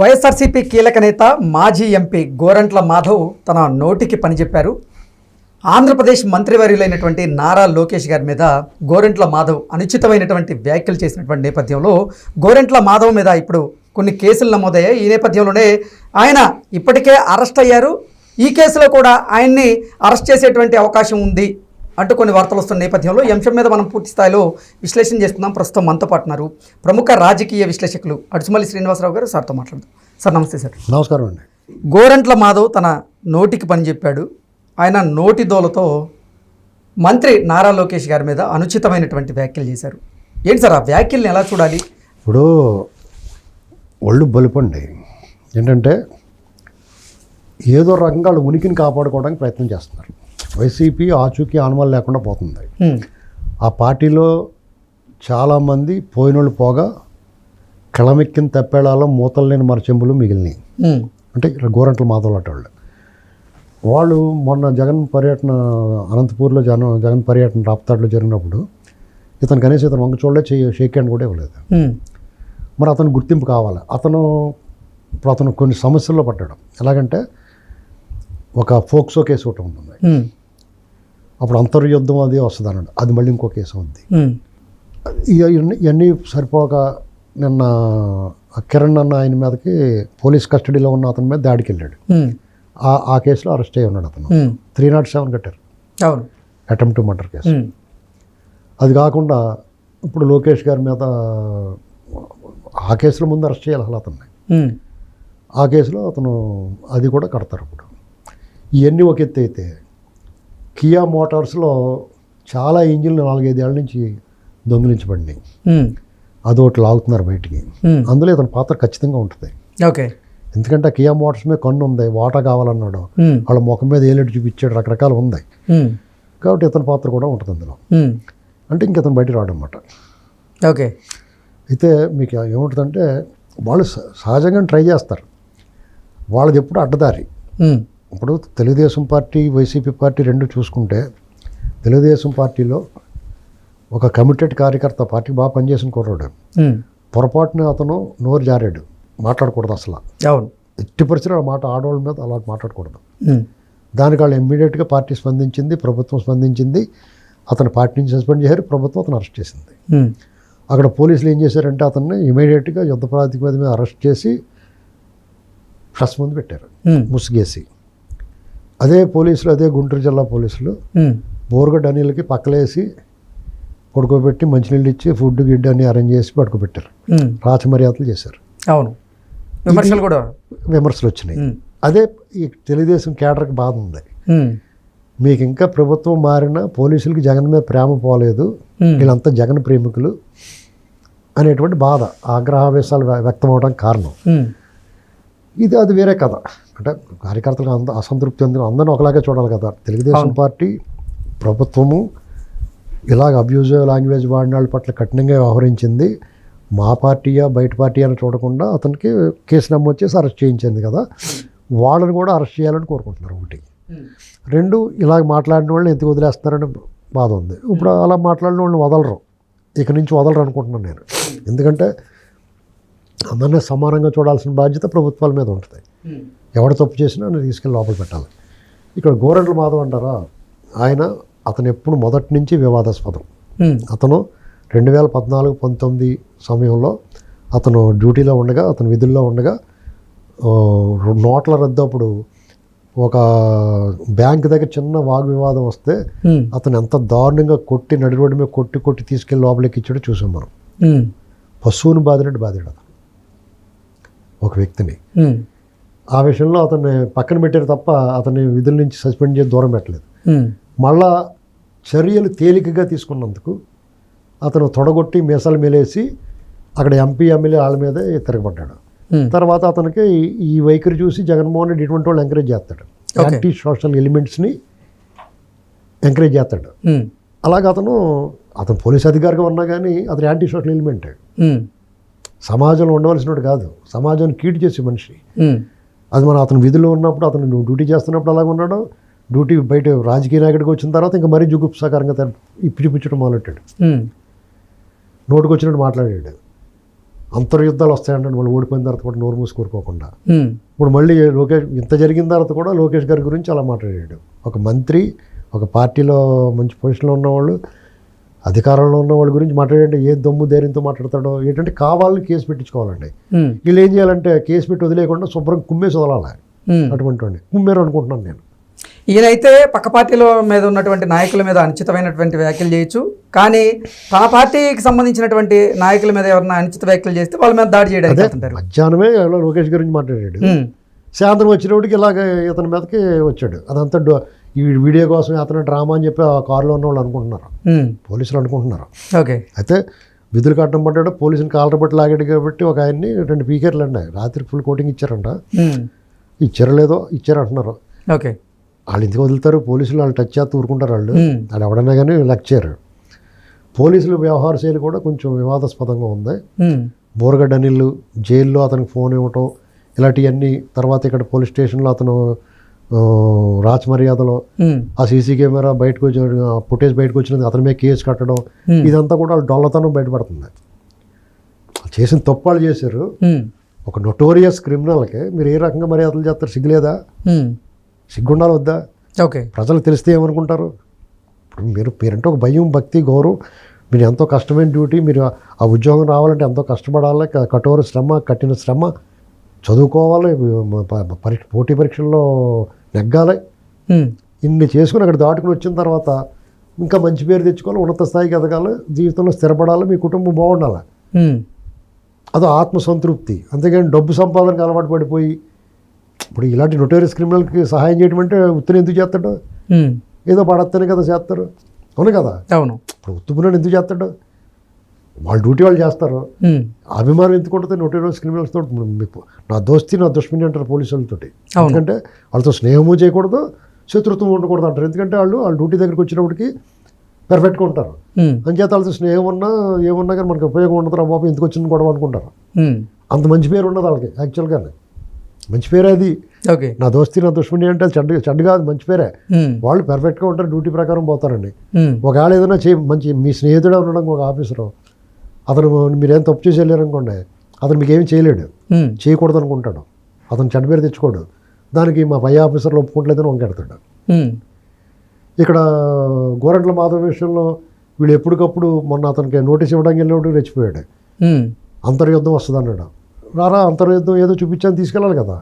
వైఎస్ఆర్సీపీ కీలక నేత మాజీ ఎంపీ గోరంట్ల మాధవ్ తన నోటికి పనిచెప్పారు. ఆంధ్రప్రదేశ్ మంత్రివర్యులైనటువంటి నారా లోకేష్ గారి మీద గోరెంట్ల మాధవ్ అనుచితమైనటువంటి వ్యాఖ్యలు చేసినటువంటి నేపథ్యంలో గోరెంట్ల మాధవ్ మీద ఇప్పుడు కొన్ని కేసులు నమోదయ్యాయి. ఈ నేపథ్యంలోనే ఆయన ఇప్పటికే అరెస్ట్ అయ్యారు. ఈ కేసులో కూడా ఆయన్ని అరెస్ట్ చేసేటువంటి అవకాశం ఉంది. అంటూ కొన్ని వార్తలు వస్తున్న నేపథ్యంలో ఈ అంశం మీద మనం పూర్తి స్థాయిలో విశ్లేషణ చేస్తున్నాం. ప్రస్తుతం మనతో పాటు ఉన్నారు ప్రముఖ రాజకీయ విశ్లేషకులు అడుసుమల్లి శ్రీనివాసరావు గారు సార్తో మాట్లాడుతాం సార్ నమస్తే సార్. నమస్కారం అండి. గోరంట్ల మాధవ్ తన నోటికి పని చెప్పాడు. ఆయన నోటి దోలతో మంత్రి నారా లోకేష్ గారి మీద అనుచితమైనటువంటి వ్యాఖ్యలు చేశారు. ఏంటి సార్ ఆ వ్యాఖ్యల్ని ఎలా చూడాలి? ఇప్పుడు ఒళ్ళు బలిపండి. ఏంటంటే ఏదో రకంగా వాళ్ళ ఉనికిని కాపాడుకోవడానికి ప్రయత్నం చేస్తున్నారు. వైసీపీ ఆచూకీ ఆనవాళ్ళు లేకుండా పోతుంది. ఆ పార్టీలో చాలామంది పోయినోళ్ళు పోగా కిళమెక్కిన తప్పేళాలో మూతలు లేని మరచెంబులు మిగిలినాయి హ్మ్. అంటే ఇక్కడ గోరంట్ల మాధవ్ లాంటి వాళ్ళు వాళ్ళు మొన్న జగన్ పర్యటన అనంతపూర్లో జగన్ జగన్ పర్యటన రాప్తాడులో జరిగినప్పుడు ఇతను కనీసం ఇతను వంక చూడలే షేక్ హ్యాండ్ కూడా ఇవ్వలేదు. మరి అతను గుర్తింపు కావాలి అతను ఇప్పుడు అతను కొన్ని సమస్యల్లో పడ్డాడు ఎలాగంటే ఒక ఫోక్సో కేసు ఒకటి ఉంటుంది. అప్పుడు అంతర్యుద్ధం అది వస్తుంది అన్నాడు అది మళ్ళీ ఇంకో కేసు ఉంది. ఇవన్నీ సరిపోక నిన్న కిరణ్ అన్న ఆయన మీదకి పోలీస్ కస్టడీలో ఉన్న అతని మీద దాడికి వెళ్ళాడు. ఆ ఆ కేసులో అరెస్ట్ అయ్యి ఉన్నాడు అతను. త్రీ నాట్ సెవెన్ కట్టారు అవును అటెంప్ట్ టు మర్డర్ కేసు. అది కాకుండా ఇప్పుడు లోకేష్ గారి మీద ఆ కేసులో ముందు అరెస్ట్ చేయాలి అసలు అతన్ని. ఆ కేసులో అతను అది కూడా కడతారు ఇప్పుడు ఇవన్నీ ఒక ఎత్తు అయితే కియా మోటార్స్లో చాలా ఇంజిన్లు నాలుగైదేళ్ళ నుంచి దొంగిలించబడినాయి. అదొకటి లాగుతున్నారు బయటికి. అందులో ఇతని పాత్ర ఖచ్చితంగా ఉంటుంది ఓకే ఎందుకంటే కియా మోటార్స్ మీద కన్ను ఉంది వాటా కావాలన్నాడు. వాళ్ళ ముఖం మీద ఏలెట్టు చూపించాడు రకరకాలు ఉంది. కాబట్టి ఇతని పాత్ర కూడా ఉంటుంది అందులో. అంటే ఇంక ఇతను బయట రావడం అన్నమాట ఓకే అయితే మీకు ఏముంటుందంటే వాళ్ళు సహజంగా ట్రై చేస్తారు వాళ్ళది ఎప్పుడు అడ్డదారి. ఇప్పుడు తెలుగుదేశం పార్టీ వైసీపీ పార్టీ రెండు చూసుకుంటే తెలుగుదేశం పార్టీలో ఒక కమిటెడ్ కార్యకర్త పార్టీ బాగా పనిచేసిన కుర్రాడు. పొరపాటున అతను నోరు జారాడు. మాట్లాడకూడదు అసలు. అవును. ఎట్టి పరిస్థితుల్లో మాట ఆడవాళ్ళ మీద అలా మాట్లాడకూడదు. దానికి వాళ్ళు ఇమ్మీడియట్గా పార్టీ స్పందించింది ప్రభుత్వం స్పందించింది. అతను పార్టీ నుంచి సస్పెండ్ చేశారు ప్రభుత్వం అతను అరెస్ట్ చేసింది. అక్కడ పోలీసులు ఏం చేశారంటే అతన్ని ఇమీడియట్గా యుద్ధ ప్రాతిపదిక మీద అరెస్ట్ చేసి ప్రెస్ ముందు పెట్టారు. ముసుగేసి. అదే పోలీసులు అదే గుంటూరు జిల్లా పోలీసులు. బోర్గడ్ అనిల్కి పక్కలేసి పడుకోబెట్టి మంచినీళ్ళు ఇచ్చి ఫుడ్ గిడ్డ అన్ని అరేంజ్ చేసి పడుకోబెట్టారు హ్మ్. రాచమర్యాదలు చేశారు అవును విమర్శలు కూడా విమర్శలు వచ్చినాయి. అదే ఈ తెలుగుదేశం కేడర్కి బాధ ఉంది. మీకు ఇంకా ప్రభుత్వం మారినా పోలీసులకి జగన్ మీద ప్రేమ పోలేదు. వీళ్ళంతా జగన్ ప్రేమికులు అనేటువంటి బాధ ఆగ్రహావేశాలు వ్య- వ్యక్తం అవడానికి కారణం. ఇది అది వేరే కథ. అంటే కార్యకర్తలకు అంత అసంతృప్తి ఉంది అందరిని ఒకలాగే చూడాలి కదా. తెలుగుదేశం. పార్టీ ప్రభుత్వము ఇలాగ అబ్యూజివ్ లాంగ్వేజ్ వాడిన వాళ్ళ పట్ల కఠినంగా వ్యవహరించింది. మా పార్టీయా బయట పార్టీ అని చూడకుండా అతనికి కేసు నమోదు చేసి అరెస్ట్ చేయించింది కదా. వాళ్ళని కూడా అరెస్ట్ చేయాలని కోరుకుంటున్నారు ఒకటి. రెండు ఇలాగ మాట్లాడిన వాళ్ళని ఎందుకు వదిలేస్తున్నారని బాధ ఉంది. ఇప్పుడు అలా మాట్లాడిన వాళ్ళని వదలరు. ఇక నుంచి వదలరు అనుకుంటున్నాను నేను. ఎందుకంటే అందరినీ సమానంగా చూడాల్సిన బాధ్యత ప్రభుత్వాల మీద ఉంటుంది. ఎవడు తప్పు చేసినా నేను తీసుకెళ్ళి లోపల పెట్టాలి ఇక్కడ గోరంట్ల మాధవ్ అంటారా ఆయన అతను ఎప్పుడు మొదటి నుంచి వివాదాస్పదం. అతను రెండు వేల పద్నాలుగు పంతొమ్మిది సమయంలో అతను డ్యూటీలో ఉండగా అతను విధుల్లో ఉండగా నోట్ల రద్దు అప్పుడు ఒక బ్యాంక్ దగ్గర చిన్న వాగ్వివాదం వస్తే హ్మ్. అతను ఎంత దారుణంగా కొట్టి నడి రోడ్డు మీద కొట్టి కొట్టి తీసుకెళ్ళి లోపలికి ఇచ్చాడో చూసాం మనం. పశువుని బాదినట్టు బాధాడు అతను ఒక వ్యక్తిని. ఆ విషయంలో అతన్ని పక్కన పెట్టారు తప్ప అతన్ని విధుల నుంచి సస్పెండ్ చేసి దూరం పెట్టలేదు. మళ్ళా చర్యలు తేలికగా తీసుకున్నందుకు అతను తొడగొట్టి మీసాలు మేలేసి అక్కడ ఎంపీ ఎమ్మెల్యే వాళ్ళ మీదే తిరగబడ్డాడు. తర్వాత అతనికి ఈ- వైఖరి చూసి జగన్మోహన్ రెడ్డి ఇటువంటి వాళ్ళు ఎంకరేజ్ చేస్తాడు. యాంటీ సోషల్ ఎలిమెంట్స్ని ఎంకరేజ్ చేస్తాడు. అలాగే అతను అతను పోలీస్ అధికారిగా ఉన్నా కానీ అతను యాంటీ సోషల్ ఎలిమెంట్. సమాజంలో ఉండవలసినట్టు కాదు. సమాజాన్ని కీడు చేసే మనిషి. అది మన అతను విధిలో ఉన్నప్పుడు అతను డ్యూటీ చేస్తున్నప్పుడు అలాగ ఉన్నాడు. డ్యూటీ బయట రాజకీయ నాయకుడికి వచ్చిన తర్వాత ఇంకా మరీ జుగుప్సాకరంగా తన- ఇప్పిచిపుచ్చడం మొదలెట్టాడు. నోటుకు వచ్చినట్టు మాట్లాడాడు. అంతర్యుద్ధాలు వస్తాయంటే వాళ్ళు ఓడిపోయిన తర్వాత కూడా నోరు మూసి కూరుకోకుండా. ఇప్పుడు మళ్ళీ లోకేష్ ఇంత జరిగిన తర్వాత కూడా లోకేష్ గారి గురించి అలా మాట్లాడాడు. ఒక మంత్రి ఒక పార్టీలో మంచి పొజిషన్లో ఉన్నవాళ్ళు అధికారంలో ఉన్న వాళ్ళ గురించి మాట్లాడంటే ఏ దమ్ము ధైర్యంతో మాట్లాడతాడో ఏంటంటే కావాలని కేసు పెట్టించుకోవాలండి. వీళ్ళు ఏం చేయాలంటే కేసు పెట్టి వదిలేయకుండా శుభ్రం కుమ్మేసి వదలాలి. అటువంటి వాడిని. కుమ్మేరు అనుకుంటున్నాను నేను. ఈయనైతే పక్క పార్టీల మీద ఉన్నటువంటి నాయకుల మీద అనుచితమైనటువంటి వ్యాఖ్యలు చేయొచ్చు. కానీ తన పార్టీకి సంబంధించినటువంటి నాయకుల మీద ఎవరైనా అనుచిత వ్యాఖ్యలు చేస్తే వాళ్ళ మీద దాడి చేయడానికి మధ్యాహ్నమే లోకేష్ గురించి మాట్లాడాడు. సాయంత్రం వచ్చినప్పటికి ఇలాగ ఇతని మీదకి వచ్చాడు. అదంతా ఈ వీడియో కోసం అతను డ్రామా అని చెప్పి ఆ కారులో ఉన్న వాళ్ళు అనుకుంటున్నారు. పోలీసులు అనుకుంటున్నారు. ఓకే. అయితే విధులు కట్టడం పడ్డాడు పోలీసుని కాలర బట్టి లాగాడు కాబట్టి ఒక ఆయన్ని రెండు పీకేర్లు అండి రాత్రి ఫుల్ కోటింగ్ ఇచ్చారంట. ఇచ్చారో లేదో ఇచ్చారు అంటున్నారు ఓకే. వాళ్ళు ఎందుకు వదులుతారు? పోలీసులు వాళ్ళు టచ్ చేస్తూ ఊరుకుంటారు వాళ్ళు. వాళ్ళు ఎవడన్నా కానీ లెక్చర్ పోలీసుల వ్యవహార శైలి కూడా కొంచెం వివాదాస్పదంగా ఉంది. బోరగడ్డ అనిల్ జైల్లో అతనికి ఫోన్ ఇవ్వటం ఇలాంటివన్నీ తర్వాత ఇక్కడ పోలీస్ స్టేషన్లో అతను ఆ, రాచ మర్యాదలో ఉమ్, ఆ సీసీ కెమెరా బయటకు వచ్చి ఫుటేజ్ బయటకు వచ్చినది అతని మీద కేసు కట్టడం ఇదంతా కూడా వాళ్ళ డొల్లతనం బయటపడుతుంది. చేసిన తప్పు వాళ్ళు చేశారు. ఒక నొటోరియస్ క్రిమినల్కి మీరు ఏ రకంగా మర్యాదలు చేస్తారు? సిగ్గులేదా? సిగ్గుండాలి వద్దా? ఓకే. ప్రజలు తెలిస్తే ఏమనుకుంటారు? ఇప్పుడు మీరు మీరంటే ఒక భయం భక్తి గౌరవం. మీరు ఎంతో కష్టమైన డ్యూటీ మీరు ఆ ఉద్యోగం రావాలంటే ఎంతో కష్టపడాలి కఠోర శ్రమ కఠిన శ్రమ. చదువుకోవాలి పరీక్ష పోటీ పరీక్షల్లో నెగ్గాలి. ఇన్ని చేసుకుని అక్కడ దాటుకుని వచ్చిన తర్వాత ఇంకా మంచి పేరు తెచ్చుకోవాలి ఉన్నత స్థాయికి ఎదగాలి జీవితంలో స్థిరపడాలి మీ కుటుంబం బాగుండాలి. అదో ఆత్మసంతృప్తి. అంతేగాని డబ్బు సంపాదనకు అలవాటు పడిపోయి ఇప్పుడు ఇలాంటి నొటోరియస్ క్రిమినల్కి సహాయం చేయడం అంటే ఉత్తరం ఎందుకు చేస్తాడు? ఏదో పడత్తనే కదా చేస్తారు. అవును కదా? అవును. ఇప్పుడు ఉత్తుపునని ఎందుకు చేస్తాడు? వాళ్ళ డ్యూటీ వాళ్ళు చేస్తారు. అభిమానం ఎందుకు ఉంటుంది? నోటీరియస్ క్రిమినల్స్ తోటి మీకు నా దోస్తి నా దుష్మని అంటారు పోలీసు వాళ్ళతోటి. ఎందుకంటే వాళ్ళతో స్నేహము చేయకూడదు శత్రుత్వం ఉండకూడదు అంటారు ఎందుకంటే వాళ్ళు వాళ్ళ డ్యూటీ దగ్గరికి వచ్చినప్పటికి పెర్ఫెక్ట్గా ఉంటారు. అంచేత వాళ్ళతో స్నేహం ఉన్నా ఏమున్నా కానీ మనకి ఉపయోగం ఉండదు రా బాబు ఎందుకు వచ్చింది గొడవ అనుకుంటారు. అంత మంచి పేరు ఉండదు వాళ్ళకి యాక్చువల్గానే. మంచి పేరే అది. నా దోస్తి నా దుష్మని అంటే చెడ్డ చెడ్డ కాదు మంచి పేరే. వాళ్ళు పెర్ఫెక్ట్గా ఉంటారు డ్యూటీ ప్రకారం పోతారండి. ఒకవేళ ఏదైనా చే మంచి మీ స్నేహితుడే ఉండడం ఒక ఆఫీసరు అతను మీరేం తప్పు చేసి అనుకోండి అతను మీకు ఏమి చేయలేడు. చేయకూడదు అనుకుంటాడు అతను చెడ్డ పేరు తెచ్చుకోడు. దానికి మా పై ఆఫీసర్లు ఒప్పుకోవట్లేదని వంకెడతాడు. ఇక్కడ గోరంట్ల మాధవ విషయంలో వీళ్ళు ఎప్పటికప్పుడు మొన్న అతనికి నోటీస్ ఇవ్వడానికి వెళ్ళినప్పుడు రెచ్చిపోయాడు. అంతర్యుద్ధం వస్తుంది అన్నాడు రారా అంతర్యుద్ధం ఏదో చూపించాను తీసుకెళ్ళాలి కదా.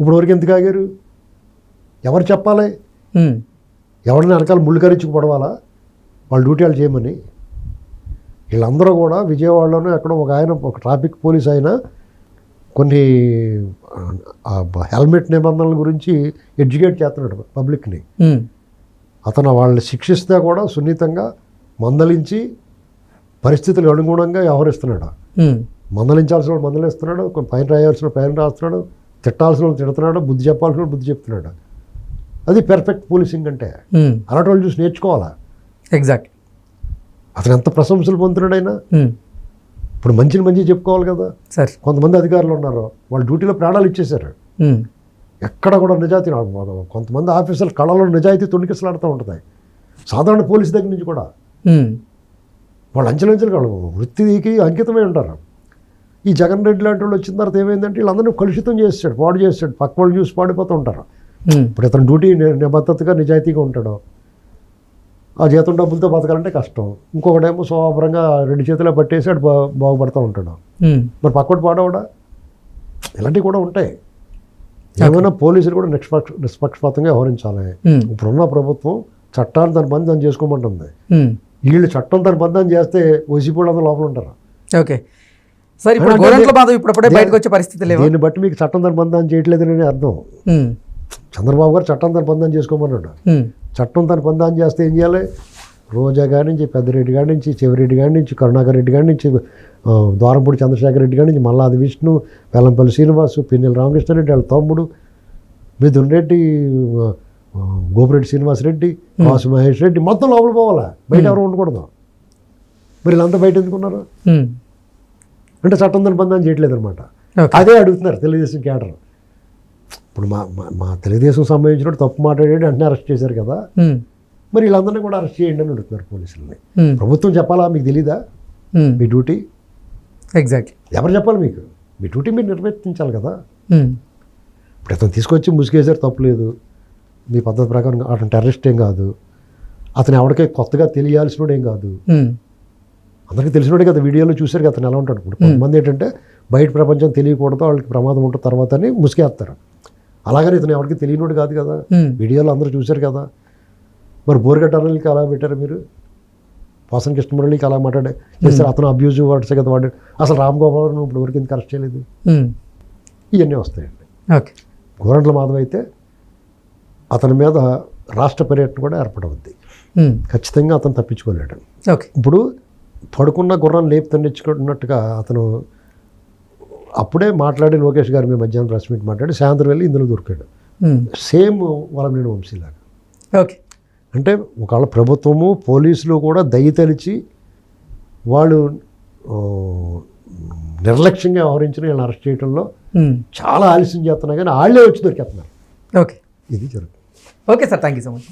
ఇప్పుడు వరకు ఎందుకు ఆగారు? ఎవరు చెప్పాలి? ఎవరిని వెనకాల ముళ్ళు కరించి పడవాలా? వాళ్ళ డ్యూటీ వాళ్ళు చేయమని. వీళ్ళందరూ కూడా విజయవాడలోనే ఎక్కడో ఒక ఆయన ఒక ట్రాఫిక్ పోలీస్ ఆయన కొన్ని హెల్మెట్ నిబంధనల గురించి ఎడ్యుకేట్ చేస్తున్నాడు పబ్లిక్ని. అతను వాళ్ళని శిక్షిస్తే కూడా సున్నితంగా మందలించి పరిస్థితులకు అనుగుణంగా వ్యవహరిస్తున్నాడు. మందలించాల్సిన వాడు మందలిస్తున్నాడు కొన్ని పైన రాయాల్సిన పైన రాస్తున్నాడు తిట్టాల్సిన వాళ్ళు తిడుతున్నాడు బుద్ధి చెప్పాల్సిన బుద్ధి చెప్తున్నాడు. అది పెర్ఫెక్ట్ పోలీసింగ్ అంటే. అలాంటి వాళ్ళు చూసి నేర్చుకోవాలా? ఎగ్జాక్ట్. అతను ఎంత ప్రశంసలు పొందుతున్నాడు అయినా ఉమ్, ఇప్పుడు మంచిని మంచి చెప్పుకోవాలి కదా. సార్. కొంతమంది అధికారులు ఉన్నారు వాళ్ళు డ్యూటీలో ప్రాణాలు ఇచ్చేశారు. ఎక్కడ కూడా నిజాయితీ. కొంతమంది ఆఫీసర్లు కళలో నిజాయితీ తొణికిసలాడుతూ ఉంటుంది సాధారణ పోలీస్ దగ్గర నుంచి కూడా. వాళ్ళు అంచెలంచెలు వాళ్ళు వృత్తికి అంకితమై ఉంటారు. ఈ జగన్ రెడ్డి లాంటి వాళ్ళు వచ్చిన తర్వాత ఏమైందంటే వీళ్ళందరినీ కలుషితం చేస్తాడు పాడు చేస్తాడు పక్క వాళ్ళు చూసి పాడిపోతూ ఉంటారు. ఇప్పుడు ఇతను డ్యూటీ నిబద్ధతగా నిజాయితీగా ఉంటాడు ఆ జీతం డబ్బులతో బతకాలంటే కష్టం. ఇంకొకటేమో శుభ్రంగా రెండు చేతిలో పట్టేసి అటు బాగుపడుతూ ఉంటాడు. మరి పక్కటి పాడవడా? ఇలాంటివి కూడా ఉంటాయి. ఏమైనా పోలీసులు కూడా నిష్పక్ష నిష్పక్షపాతంగా వ్యవహరించాలి. ఇప్పుడున్న ప్రభుత్వం చట్టాన్ని తన పని చేసుకోమంటుంది. వీళ్ళు చట్టం తన పని చేస్తే వైసీపీ అందరూ లోపల ఉంటారు. ఓకే. సార్ ఇప్పుడు గోరంట్ల బాధ ఇప్పుడప్పుడే బయటకు వచ్చే పరిస్థితి లేవు? దీన్ని బట్టి మీకు చట్టం తన పని దాన్ని చేయట్లేదని అర్థం. చంద్రబాబు గారు చట్టం తన దాన్ని చేసుకోమన్నాడు. చట్టం తన దాన్ని చేస్తే ఏం చేయాలి? రోజా గారి నుంచి పెద్దిరెడ్డి గారి నుంచి చెవిరెడ్డి గారి నుంచి కరుణాకర్ రెడ్డి గారి నుంచి ద్వారంపూడి చంద్రశేఖర్ రెడ్డి గారి నుంచి మల్లాది విష్ణు వెల్లంపల్లి శ్రీనివాసు పిన్నెల రామకృష్ణారెడ్డి వాళ్ళ తమ్ముడు మిథున్ రెడ్డి గోపిరెడ్డి శ్రీనివాసరెడ్డి కాసు మహేష్ రెడ్డి మొత్తం లోపల పోవాలా? బయట ఎవరు ఉండకూడదు. మరి వీళ్ళంతా బయట ఎందుకున్నారు? అంటే చట్టం దాని పని దాన్ని చేయట్లేదు అనమాట అదే అడుగుతున్నారు తెలుగుదేశం క్యాడర్. ఇప్పుడు మా మా- మా తెలుగుదేశం సంబంధించిన తప్పు మాట్లాడాడు వెంటనే అరెస్ట్ చేశారు కదా. మరి వీళ్ళందరినీ కూడా అరెస్ట్ చేయండి అని అడుగుతున్నారు పోలీసుల్ని. ప్రభుత్వం చెప్పాలా మీకు తెలీదా? మీ డ్యూటీ? ఎగ్జాక్ట్లీ ఎవరు చెప్పాలి మీకు? మీ డ్యూటీ మీరు నిర్వర్తించాలి కదా. ఇప్పుడు అతను తీసుకొచ్చి ముసుగేసారు తప్పులేదు మీ పద్ధతి ప్రకారం అతను టెర్రరిస్ట్ ఏం కాదు. అతను ఎవరికీ కొత్తగా తెలియాల్సినోడు ఏం కాదు. అందరికీ తెలిసినోడే కదా వీడియోలో చూశారు కదా అతను ఎలా ఉంటాడు. ఇప్పుడు కొంతమంది ఏంటంటే బయట ప్రపంచం తెలియకూడదు వాళ్ళకి ప్రమాదం ఉంటుంది తర్వాత అని ముసుగేస్తారు. అలాగని ఇతను ఎవరికి తెలియనోడు కాదు కదా. వీడియోలో అందరూ చూశారు కదా. మరి బోర్గట్ట అనిల్కి అలా పెట్టారు మీరు? పోసన్ కృష్ణమురళికి అలా మాట్లాడే చేస్తారు అతను అబ్యూజివ్ వర్డ్స్ కదా వాడు. అసలు రామ్ గోపాల్ ఇప్పుడు వరకు ఎందుకు అరెస్ట్ చేయలేదు? ఇవన్నీ వస్తాయండి. ఓకే. గోరంట్ల మాధవ్ అయితే అతని మీద రాష్ట్ర పర్యటన కూడా ఏర్పడవద్ది. ఖచ్చితంగా అతను తప్పించుకోలేడు. ఓకే. ఇప్పుడు పడుకున్న గుర్రాన్ని లేపు తండించుకున్నట్టుగా అతను అప్పుడే మాట్లాడి లోకేష్ గారు మీ మధ్యాహ్నం ప్రెస్ మీట్ మాట్లాడి సాయంత్రం వెళ్ళి ఇందులో దొరికాడు. ఉమ్, సేమ్ వలంనేని వంశీలాగా. ఓకే. అంటే ఒకవేళ ప్రభుత్వము పోలీసులు కూడా దయతలిచి వాళ్ళు నిర్లక్ష్యంగా వ్యవహరించిన వీళ్ళని అరెస్ట్ చేయడంలో ఉమ్, చాలా ఆలస్యం చేస్తున్నా కానీ వాళ్ళే వచ్చి దొరికేస్తున్నారు. ఓకే. ఇది జరుగుతుంది. Okay sir. Thank you so much.